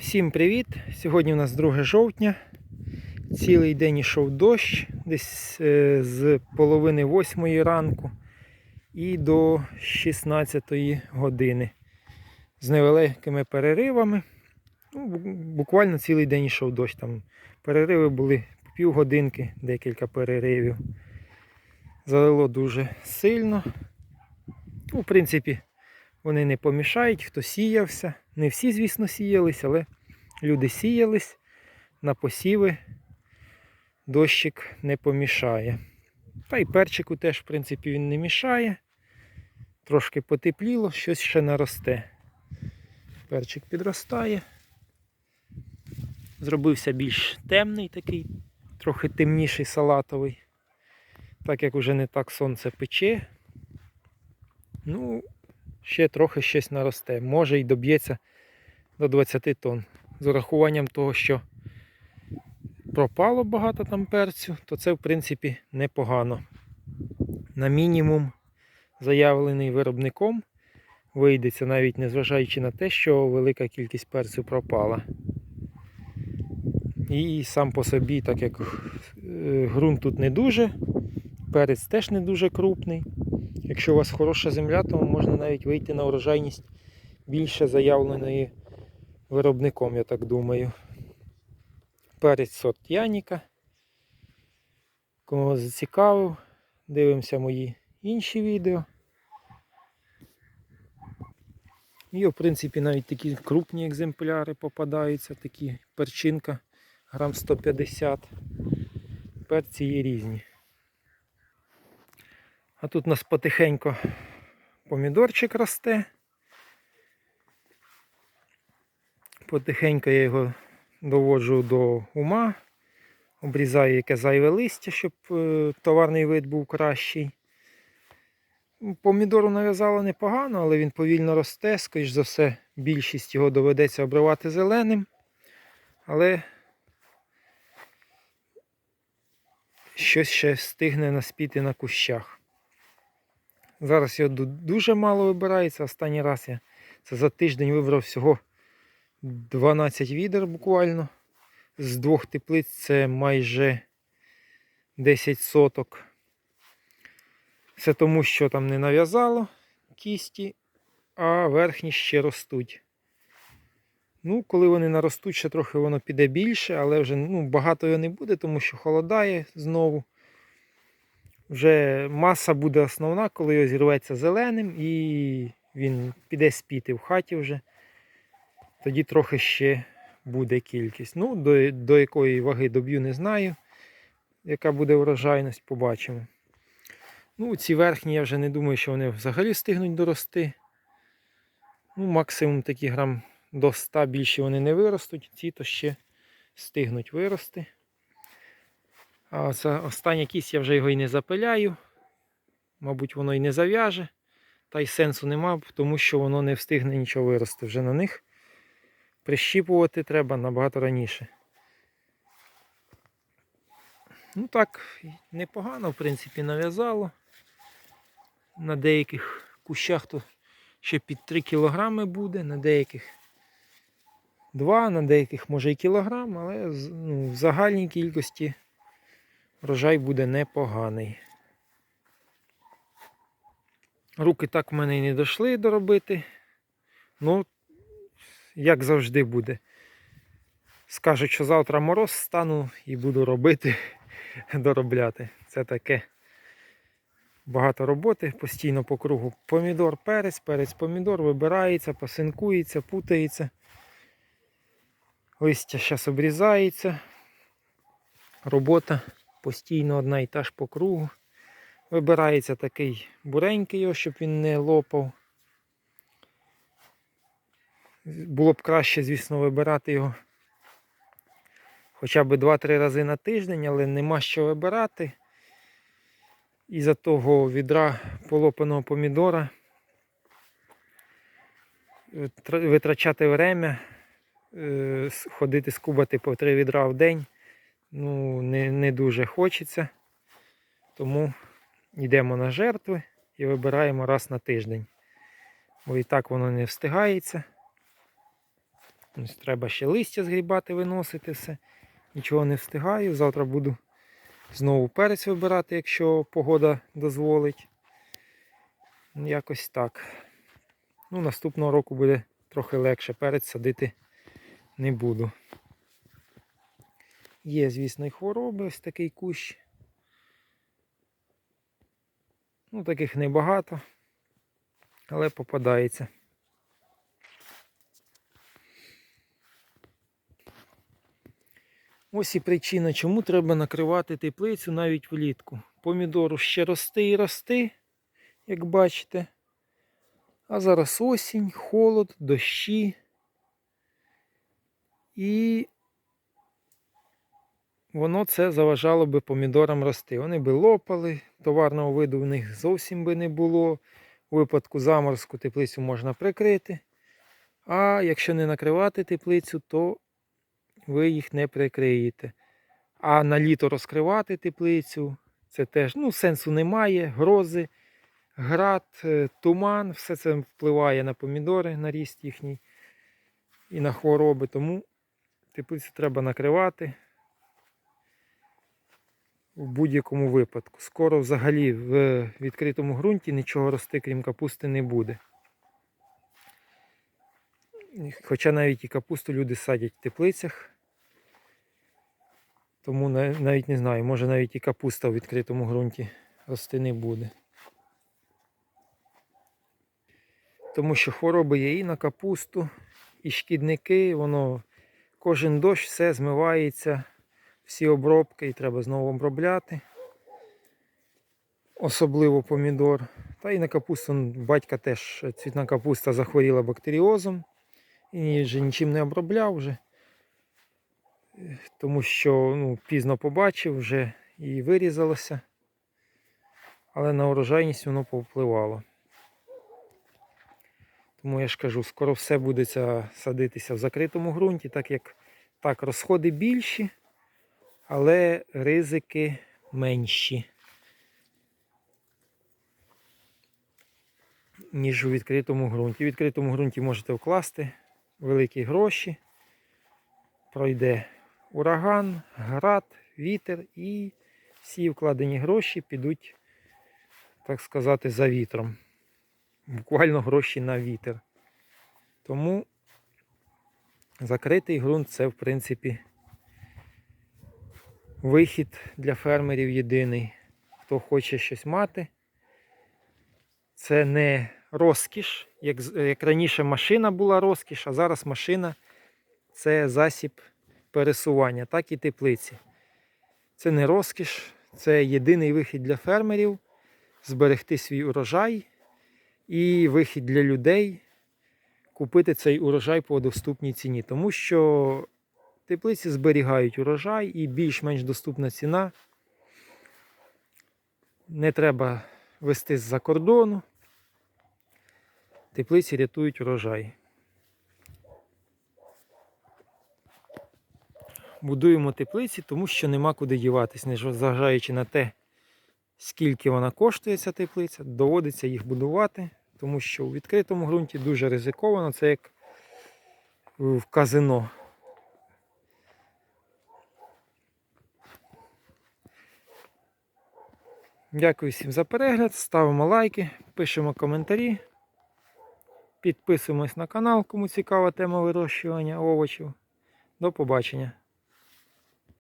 Всім привіт! Сьогодні у нас 2 жовтня. Цілий день йшов дощ, десь е, з половини восьмої ранку і до 16 години. З невеликими переривами. Ну, буквально цілий день йшов дощ. Там перериви були півгодинки, декілька переривів. Залило дуже сильно. Ну, в принципі, вони не помішають, хто сіявся. Не всі, звісно, сіялись, але люди сіялись на посіви. Дощик не помішає. Та й перчику теж, в принципі, він не мішає. Трошки потепліло, щось ще наросте. Перчик підростає. Зробився більш темний такий, трохи темніший салатовий. Так як уже не так сонце пече. Ну, ще трохи щось наросте. Може й доб'ється до 20 тонн. З урахуванням того, що пропало багато там перцю, то це в принципі непогано. На мінімум, заявлений виробником, вийдеться навіть незважаючи на те, що велика кількість перцю пропала. І сам по собі, так як е, ґрунт тут не дуже, перець теж не дуже крупний. Якщо у вас хороша земля, то можна навіть вийти на урожайність більше заявленої виробником, я так думаю. Перець сорт Яніка. Кому вас зацікавив, дивимося мої інші відео. І, в принципі, навіть такі крупні екземпляри попадаються, такі перчинка грам 150. Перці є різні. А тут у нас потихеньку помідорчик росте. Потихеньку я його доводжу до ума, обрізаю яке зайве листя, щоб е, товарний вид був кращий. Помідору нав'язало непогано, але він повільно росте, скоріш за все, більшість його доведеться обривати зеленим. Але щось ще встигне наспіти на кущах. Зараз його дуже мало вибирається. Останній раз я це за тиждень вибрав всього 12 відер буквально. З двох теплиць це майже 10 соток. Це тому, що там не нав'язало кісті, а верхні ще ростуть. Ну, коли вони наростуть, ще трохи воно піде більше, але вже ну, багато його не буде, тому що холодає знову. Вже маса буде основна, коли його зірветься зеленим і він піде спіти в хаті вже. Тоді трохи ще буде кількість. Ну, до, до якої ваги доб'ю, не знаю. Яка буде врожайність, побачимо. Ну, ці верхні я вже не думаю, що вони взагалі встигнуть дорости. Ну, максимум такі грам до 100 більше вони не виростуть, ці то ще встигнуть вирости. А це остання кість я вже його і не запиляю. Мабуть, воно і не зав'яже. Та й сенсу нема, тому що воно не встигне нічого вирости вже на них. Прищіпувати треба набагато раніше. Ну так, непогано, в принципі, нав'язало. На деяких кущах то ще під 3 кілограми буде, на деяких 2, на деяких може і кілограм, але ну, в загальній кількості врожай буде непоганий. Руки так в мене і не дійшли доробити. Ну, як завжди буде. Скажуть, що завтра мороз стану і буду робити, доробляти. Це таке багато роботи, постійно по кругу. Помідор, перець, перець, помідор вибирається, посинкується, путається. Листя зараз обрізається. Робота постійно одна і та ж по кругу. Вибирається такий буренький, його, щоб він не лопав. Було б краще, звісно, вибирати його хоча б 2-3 рази на тиждень, але нема що вибирати. Із-за того відра полопаного помідора витрачати время, е, ходити скубати по 3 відра в день ну, не, не дуже хочеться. Тому йдемо на жертви і вибираємо раз на тиждень. Бо і так воно не встигається. Ось треба ще листя згрібати, виносити все. Нічого не встигаю. Завтра буду знову перець вибирати, якщо погода дозволить. Якось так. Ну, наступного року буде трохи легше. Перець садити не буду. Є, звісно, і хвороби, ось такий кущ. Ну, таких небагато, але попадається. Ось і причина, чому треба накривати теплицю навіть влітку. Помідору ще рости і рости, як бачите. А зараз осінь, холод, дощі. І воно це заважало би помідорам рости. Вони би лопали, товарного виду в них зовсім би не було. У випадку заморозку теплицю можна прикрити. А якщо не накривати теплицю, то ви їх не прикриєте. А на літо розкривати теплицю, це теж ну, сенсу немає. Грози, град, е, туман, все це впливає на помідори, на ріст їхній і на хвороби. Тому теплицю треба накривати в будь-якому випадку. Скоро взагалі в відкритому ґрунті нічого рости, крім капусти, не буде. Хоча навіть і капусту люди садять в теплицях. Тому навіть не знаю, може навіть і капуста в відкритому ґрунті рости не буде. Тому що хвороби є і на капусту, і шкідники, воно кожен дощ все змивається, всі обробки і треба знову обробляти. Особливо помідор. Та і на капусту батька теж цвітна капуста захворіла бактеріозом. І вже нічим не обробляв вже. Е, Тому що ну, пізно побачив вже і вирізалося. Але на урожайність воно повпливало. Тому я ж кажу, скоро все буде садитися в закритому ґрунті, так як так, розходи більші, але ризики менші. Ніж у відкритому ґрунті. У відкритому ґрунті можете вкласти великі гроші. Пройде ураган, град, вітер і всі вкладені гроші підуть, так сказати, за вітром. Буквально гроші на вітер. Тому закритий ґрунт це, в принципі, вихід для фермерів єдиний. Хто хоче щось мати. Це не розкіш, як, як раніше машина була розкіш, а зараз машина це засіб пересування, так і теплиці. Це не розкіш, це єдиний вихід для фермерів зберегти свій урожай і вихід для людей купити цей урожай по доступній ціні. Тому що теплиці зберігають урожай і більш-менш доступна ціна. Не треба вести з-за кордону. Теплиці рятують урожай. Будуємо теплиці, тому що нема куди діватись, незважаючи на те, скільки вона коштує, ця теплиця, доводиться їх будувати, тому що у відкритому ґрунті дуже ризиковано, це як в казино. Дякую всім за перегляд. Ставимо лайки, пишемо коментарі. Підписуємось на канал, кому цікава тема вирощування овочів. До побачення.